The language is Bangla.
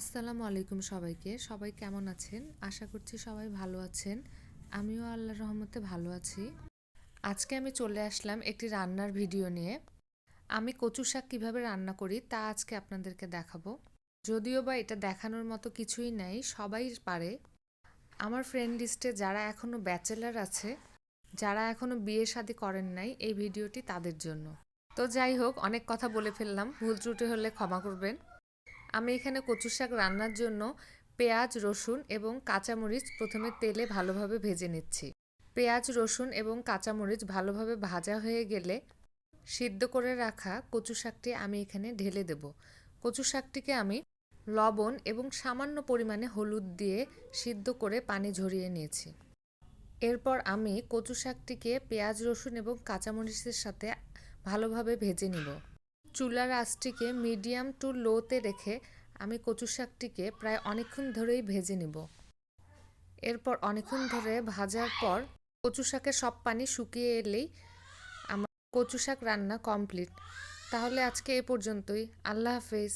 আসসালামু আলাইকুম সবাইকে। সবাই কেমন আছেন? আশা করছি সবাই ভালো আছেন। আমিও আল্লাহর রহমতে ভালো আছি। আজকে আমি চলে আসলাম একটি রান্নার ভিডিও নিয়ে। আমি কচু শাক কীভাবে রান্না করি তা আজকে আপনাদেরকে দেখাবো। যদিও বা এটা দেখানোর মতো কিছুই নাই, সবাই পারে। আমার ফ্রেন্ড লিস্টে যারা এখনও ব্যাচেলার আছে, যারা এখনও বিয়ে শাদি করেন নাই, এই ভিডিওটি তাদের জন্য। তো যাই হোক, অনেক কথা বলে ফেললাম। ভুল ত্রুটি হলে ক্ষমা করবেন। আমি এখানে কচু শাক রান্নার জন্য পেঁয়াজ, রসুন এবং কাঁচামরিচ প্রথমে তেলে ভালোভাবে ভেজে নিচ্ছি। পেঁয়াজ, রসুন এবং কাঁচামরিচ ভালোভাবে ভাজা হয়ে গেলে সিদ্ধ করে রাখা কচু শাকটি আমি এখানে ঢেলে দেব। কচু শাকটিকে আমি লবণ এবং সামান্য পরিমাণে হলুদ দিয়ে সিদ্ধ করে পানি ঝরিয়ে নিয়েছি। এরপর আমি কচু শাকটিকে পেঁয়াজ, রসুন এবং কাঁচামরিচের সাথে ভালোভাবে ভেজে নিব। চুলার আঁচটিকে মিডিয়াম টু লোতে রেখে আমি কচু শাকটিকে প্রায় অনেকক্ষণ ধরেই ভেজে নিব। এরপর অনেকক্ষণ ধরে ভাজার পর কচু শাকের সব পানি শুকিয়ে এলেই আমার কচু শাক রান্না কমপ্লিট। তাহলে আজকে এ পর্যন্তই। আল্লাহ হাফেজ।